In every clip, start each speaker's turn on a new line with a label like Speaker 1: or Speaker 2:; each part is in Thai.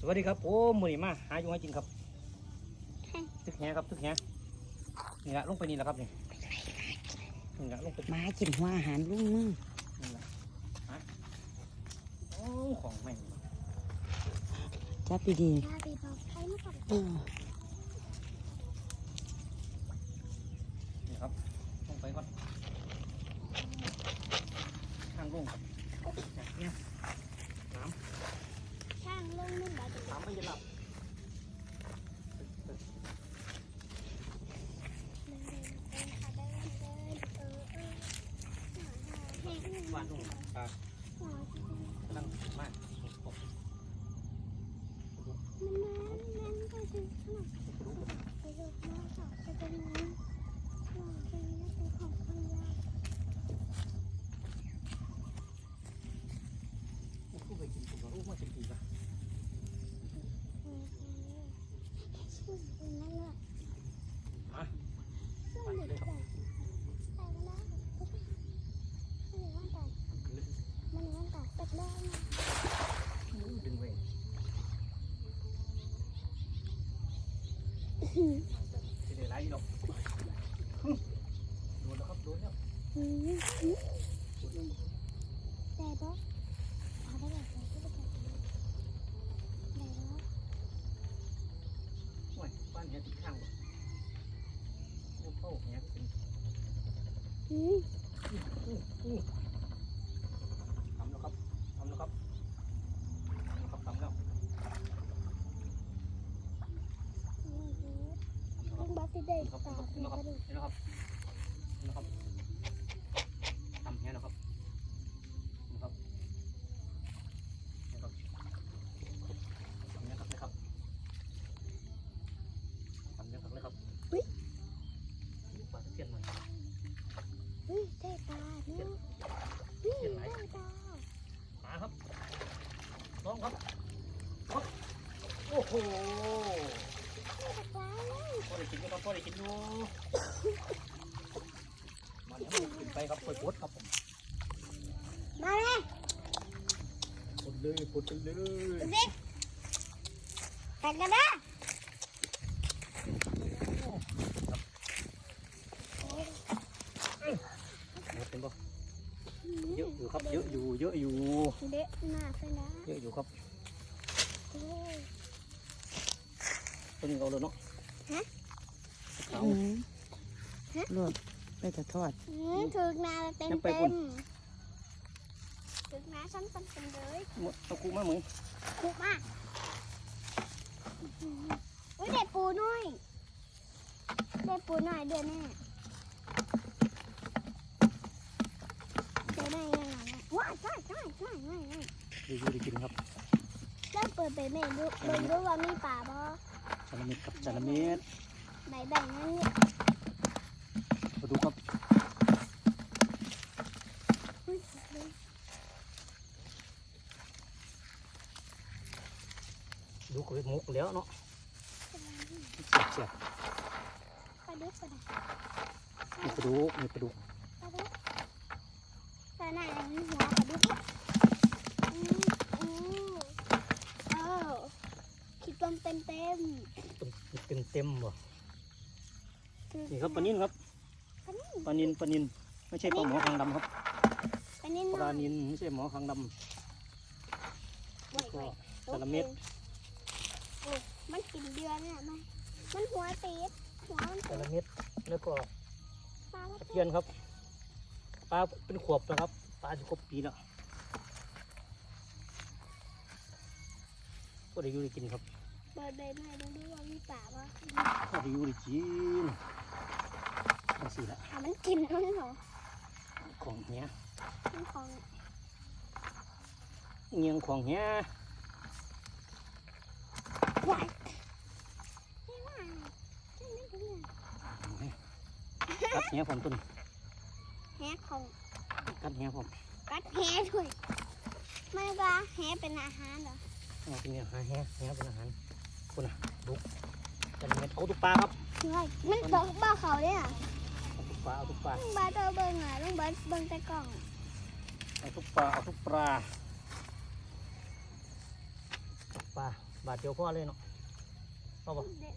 Speaker 1: สวัสดีครับผมมือนี้มาหาอยู่ให้กินครับตึกแหครับตึกแหนี่ละลงไปนี่แหละครับนี่นี่ละลงไป
Speaker 2: มากินหัวอาหารลุงมึง
Speaker 1: นี่ละฮะโอ้ของแม่ง
Speaker 2: จับดี
Speaker 3: ยาบีบอกใครมาก่อน
Speaker 2: ๆเออ
Speaker 1: นี่ครับลงไปก่อนทางลงเนี่ยน้
Speaker 3: ช่างลงไม่ได้ำ
Speaker 1: น้ำไม่จะหลับบ้านลงปลากำลังมาก กูไปกินผมว่าโอ้มากินดีป่ะดึงเวงสิได้ไรหรอกโดนแล้วครับโดนแล้ว
Speaker 3: แต่ก็เอาได้แบบนี้ก็ได้แต่ก็
Speaker 1: โอ้ยบ้านเนี้ยติดข้างว่ะโอ้โห เนี้ย
Speaker 3: อืม
Speaker 1: ทำแล้วครับทำแล้วครับทำแล้วครับทำแล้ว
Speaker 3: ลุงบัสได้
Speaker 1: ครับ
Speaker 3: ตา
Speaker 1: ครับ
Speaker 3: เป็น
Speaker 1: นะ
Speaker 3: ก
Speaker 1: ครับ
Speaker 3: ระดูก
Speaker 1: นะครับนะครับทำเนี้ยนะครับนะครับทำเนี้ยครับนะครับทำเนี้ยครับนะครับปลาตะเพียนมัน
Speaker 3: เฮ้ยได้ตาเนาะเฮ้ยได้ตา
Speaker 1: มาครับลองครับครับ โอ้โห
Speaker 3: ได้ตาเลย
Speaker 1: พอได้กินอยู่ครับพอได้กินอยู่มาเดี๋ยวมันกินไปครับค่อยปวดครับผม
Speaker 3: มาเลย
Speaker 1: ปวดเลยปวดกันเลย
Speaker 3: ดูสิไปกันนะ
Speaker 1: หมดเป็นบ่เยอะอยู่ครับเยอะอยู่เยอะอยู่
Speaker 3: เด็กหน้าไปนะ
Speaker 1: เยอะอยู่ครับ
Speaker 3: โอ้ย
Speaker 1: ตัวนี้เอาเลยเนาะ
Speaker 3: ฮะ
Speaker 1: เอา
Speaker 2: อืมรวดไปจะทอด
Speaker 3: อืมถึกหน้าเต็ม
Speaker 1: ยังไป
Speaker 3: เต็
Speaker 1: พุ่
Speaker 3: ม
Speaker 1: น
Speaker 3: ถึกหน้าซ้ำซ้ำเต็มเลย
Speaker 1: หมดเอากูมาเหมือน
Speaker 3: คุกมากอุ้ยได้ปูหน่อยได้ปูหน่อยเดือนแน่เดือนแน่ยังไงอะว้ายว้ายว้ายว้ายว้ายว้าย
Speaker 1: ดีอยู่ได้กินครับ
Speaker 3: เริ่มเปิดไปแม่ดูเบิ่งดูว่ามีป่าบ่
Speaker 1: จาระเม็ดครับจาระเม็ด
Speaker 3: ไหนแบ่งนั่นนี่
Speaker 1: มาดูครับ
Speaker 3: อุ้ย
Speaker 1: ดูกับมุกแล้วเนาะเสียบ
Speaker 3: ปลาดุกปลาดุก
Speaker 1: ๆมีปลาดุกมีปลาดุก
Speaker 3: ปลาดุกปลาหน้าอย่างนี้หัวปลาดุกอืมอืมเอ้าคิดต้มเต็ มเต็ม
Speaker 1: เต็มเต็มๆบ่
Speaker 3: ๆ
Speaker 1: นี่ครับปลานินครับ
Speaker 3: ปลานิ่ม
Speaker 1: ปลานินปลานินไม่ใช่ปลาหมอคางดำครับ
Speaker 3: ปลานิ่ม
Speaker 1: ป
Speaker 3: หน่
Speaker 1: ลา
Speaker 3: อย
Speaker 1: นินไม่ใช่หมอคางดำ
Speaker 3: ไว้ไว้
Speaker 1: จาระเม็ด
Speaker 3: โอ้มันกินเดือนเนี่ยมันมันหัวตีดหัวมัน
Speaker 1: จา
Speaker 3: ตีด
Speaker 1: ระเม็ดแล้วก็
Speaker 3: ปลาละ
Speaker 1: ตะเพียนครับปลาเป็นขวบนะครับปลาจะครบปีแล้วก็ได้อยู่ได้กินครับ
Speaker 3: เปิดใบไม้ดูดูว่ามีป่าบ่
Speaker 1: ก็ได้อยู่ได้กินจังสิละ
Speaker 3: อะมันกินมันเหรอ
Speaker 1: ของเนี้ย
Speaker 3: มันของ
Speaker 1: เงียงของเนี้ย
Speaker 3: ไหวไม่ว่าใช่ไหมทุกอย่าง
Speaker 1: กัดเนี้ยผมต้น
Speaker 3: แฮะของ
Speaker 1: กัดเนี้ยผม
Speaker 3: กัดแฮะด้วยไม่ว่าแฮะเป็นอาหารเหรอ
Speaker 1: เอาเป็นเนี้ยหาเนี้ยเนี้ยเป็นอาหาร คุณน่ะดูจาระเม็ดเอาทุกปลาครับ
Speaker 3: ใช่มันบอกบ้าเขาเนี่ย
Speaker 1: เอาทุกปลาเอาทุกปลา
Speaker 3: ลุงบาสเอาเบิ้งอะลุงบาสเบิ้งแต่กล่อง
Speaker 1: เอาทุกปลาเอาทุกปลาทุกปลาบาทเดียวพ่อเลยเนาะพ่อบอก
Speaker 3: เด็ก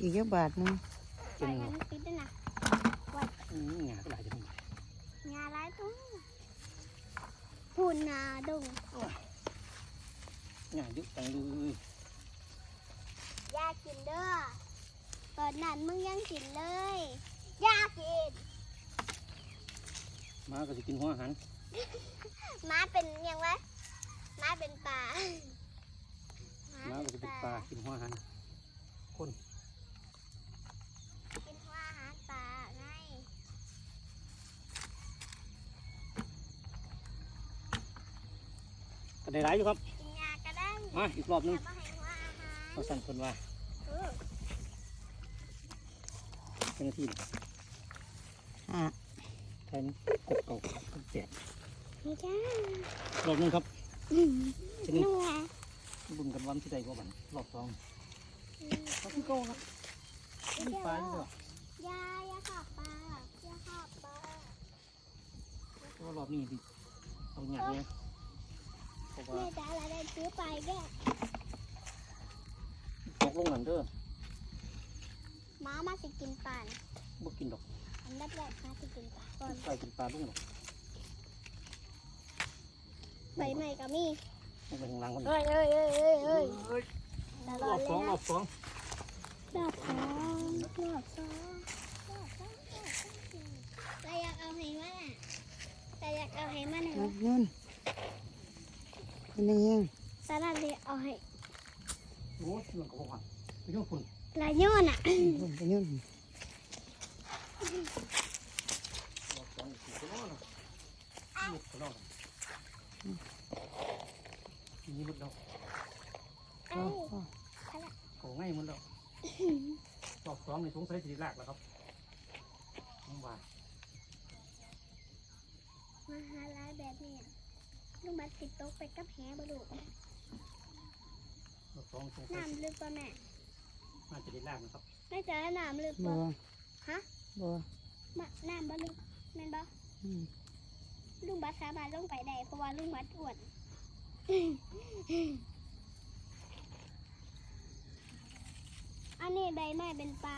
Speaker 2: อีกจักบาทหนึง
Speaker 3: ใส่ยังปิดด้วยนะวัด
Speaker 1: อืมงาก็หลายจัง
Speaker 3: งาร้ายตุ้งพูนนาดง
Speaker 1: งาเยอะจังเลย
Speaker 3: อ ยากกินเด้อตอนนั้นมึงยังกินเลยอยากกิน
Speaker 1: มาก็จะกินหัวอาหาร
Speaker 3: ม้าเป็นยังไงม้าเป็นปลา
Speaker 1: มาก็จะเป็นปลากินหัวอาหารคน
Speaker 3: กินหัวอาหารปลาไง
Speaker 1: ก็ได้หลายอยู่ครับ
Speaker 3: กินยาก็ได้
Speaker 1: มาอีกรอบหนึง เราสั่นคนว่า
Speaker 3: เออ
Speaker 1: เป็นนาที
Speaker 2: อะ
Speaker 1: แทนกบเก่าแจก
Speaker 3: นี่จ้าร
Speaker 1: อบหนึงครับ
Speaker 3: อืม
Speaker 1: ทีนี้
Speaker 3: นู่นไง
Speaker 1: บุญกันวันที่ใดก็วันรอบสอง
Speaker 3: อืม
Speaker 1: รอบที่เก้าครับ
Speaker 3: เดี๋ยว
Speaker 1: มีปลาอยู่บ่
Speaker 3: ยายาขับปลาอยาขับปลา
Speaker 1: เพราะว่ารอบนี้ดิเอาหยาดเนี่ยเพราะว่า
Speaker 3: แม่จ๋าเราได้ซื้อไปแก่
Speaker 1: ตกลงหนังเด้อ
Speaker 3: ม้ามาสิกินปลาน่ะ
Speaker 1: บ่กินดอก
Speaker 3: อันดับแรกม้าสิกินปลาก่อน
Speaker 1: ไปกินปลาลุงดอก
Speaker 3: ใบใหม่ก็มี
Speaker 1: ลงไปข้างล่างก่อน
Speaker 3: เอ้ยเอ้ยเอ้ยเอ้ยเอ้ย
Speaker 1: เอ้ย
Speaker 3: ต
Speaker 1: ร
Speaker 3: ล
Speaker 1: อ
Speaker 3: อด
Speaker 1: บ
Speaker 3: เล
Speaker 1: สอง
Speaker 3: ย
Speaker 1: ร
Speaker 3: นะ
Speaker 1: อบสอง
Speaker 3: รอบสองรอบสองรอบสองรอบสองเราอยากเอาให้มันอะเราอยากเอาให้มัน
Speaker 2: นั
Speaker 3: อะ
Speaker 2: บยุ่นเป็นยังไง
Speaker 3: ตอนนั้นเลยเอาให้
Speaker 1: โอ้ยเรื่องกับพวกมันไปยุ่งคุณ
Speaker 3: ลายโยนอะ
Speaker 2: ยุ่นเป็นยุ่น
Speaker 1: รอบสองสี่หมดหมดแล้ว
Speaker 3: อ้ย
Speaker 2: พ่อ
Speaker 1: โอ้ง่ายหมดแล้วรอบสองในสงสัยสีแรกแล้วครับน้องว่า
Speaker 3: มาหาลายแบบนี้ลูกบัดติดโต๊ะไปกับแหบดู
Speaker 1: รอบ สองสงสัย
Speaker 3: น้ำลึกป่ะแม่
Speaker 1: น่าจะได้แรกนะครับ
Speaker 3: แม่จ๋าน้ำลึก
Speaker 2: บั
Speaker 3: ป่ะ
Speaker 2: ว
Speaker 3: ฮะ
Speaker 2: บัว
Speaker 3: มาน้ำบ่ลึกแม่นบ่
Speaker 2: อืม
Speaker 3: ลุงบัดสามารถลงไปได้เพราะว่าลุงบัดอ้วนอันนี้ใบไม้เป็นปลา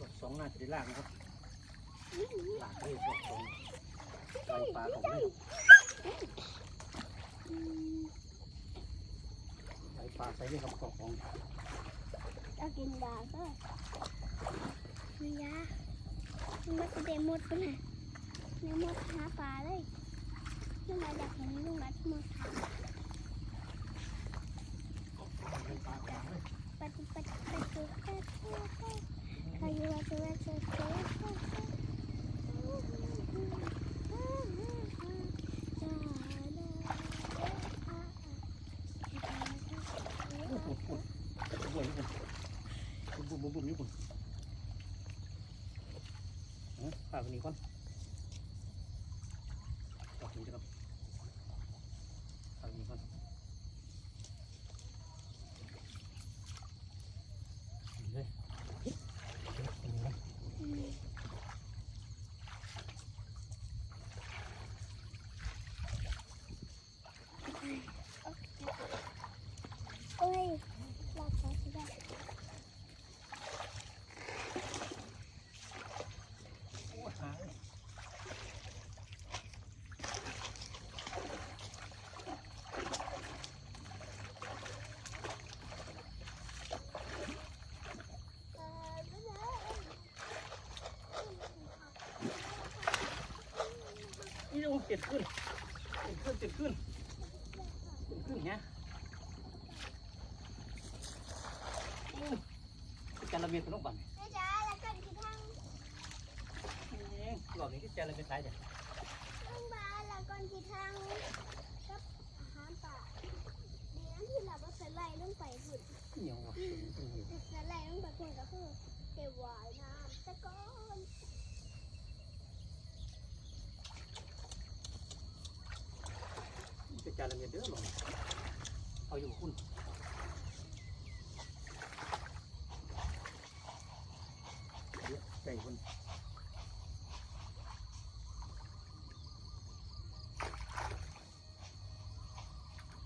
Speaker 3: ร
Speaker 1: อบสองน่าจะได้แรกนะครับหลากเลยรอบสองไล่ปลาของเลย
Speaker 3: อืม
Speaker 1: ไล่ ปลาใส่เลยครับรอบสอง
Speaker 3: เอากินดาก็มียามันจะเดมดไปเนี่ยเนื้อมดหาปลาเลยลุงบัดอยากเห็นลุงบัดมดหา
Speaker 1: ไล่ปลาของเลย
Speaker 3: ปฏิปฏิปฏิปฏิใครอยู่ว่าจะว่าจะจะ
Speaker 1: บุ้มบุ้มบุ้มนี่บุ้มปลาคนนี้ก่อนปลาคนนี้ครับปลาคนนี้ก่อนเลย
Speaker 3: โอ้ยรอดแล้วสิได้
Speaker 1: โอ้หาเลย
Speaker 3: เออไม่ได้
Speaker 1: นี่ลงเจ็ดขึ้นเจ็ดขึ้นเจ็ดขึ้นเจ็ดขึ้นเนี่ยการระเบียบเป็นลูกบัน
Speaker 3: แม่จ๋าแล้วกันที่ทาง
Speaker 1: หลอกนี้ที่การระเบียบสายเด็ด
Speaker 3: ลุงบ้านแล้วกันที่ทางกับอาหารป่าดีนะที่เราบ่สไลด์ลงไปหุ่น
Speaker 1: เหนียวว่ะ
Speaker 3: สไลด์ลงไปหุ่นก็คือเก็บไว้น้ำตะกอน
Speaker 1: จานละเมียเด้อลงเอาอยู่คุณเยอะใส่คุณ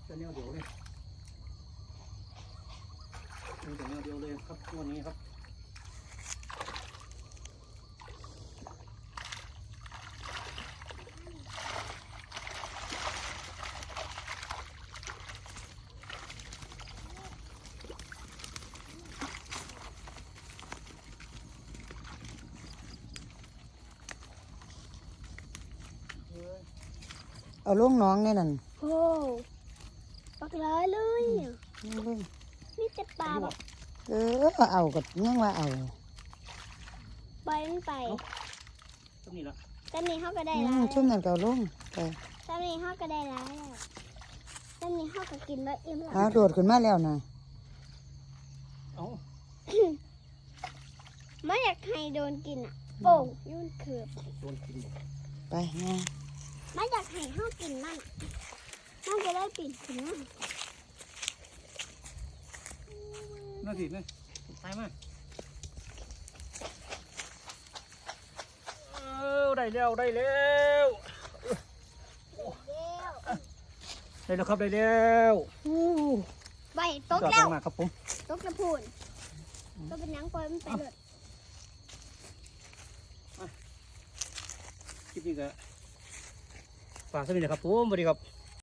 Speaker 1: จะเน่วเดียวเลยมีแต่แนวเดียวเลยครับตัวนี้ครับ
Speaker 2: เอาลงน้องแน่นั่น
Speaker 3: โอ้ปักร้อยเลยเนี่ย
Speaker 2: นี่เลย
Speaker 3: นี่แต่ปลาแบบ
Speaker 2: เออเอากับยังว่าเอา
Speaker 3: ปล่อยมันไป
Speaker 1: ตรงนี้ละ
Speaker 3: ตอนนี้เขาก็ได้
Speaker 2: อื
Speaker 3: ร้ามย
Speaker 2: ชุ่มนั่นก็เอาลงไป
Speaker 3: ตอนนี้เขาก็ได้ร้ายแล้วตอนนี้เขาก็กินแบบอิ่มแล้ว
Speaker 2: เอาโดดขึ้นมาแล้วนะ
Speaker 1: เอ้า
Speaker 3: ไม่อยากให้โดนกินอะโป่งยุ่นเขือบ
Speaker 1: โดนกินหมด
Speaker 2: ไปงา
Speaker 3: ไม่อยากให้เขากินมันมันจะได้ปิดถึงมัน
Speaker 1: น่าสิเนี่ยตายมาเออได้แล้วได้แล้วได้แล้วครับได้แล้วอู้
Speaker 3: ใบตก
Speaker 1: ยอด
Speaker 3: แล้ว
Speaker 1: มากๆครับผม
Speaker 3: ตกกระพูนก็เป็นหนังปล่อยมันไปเลย
Speaker 1: คลิปนี้ก็ ฝากสักนิดนะครับผมสวัสดีครับ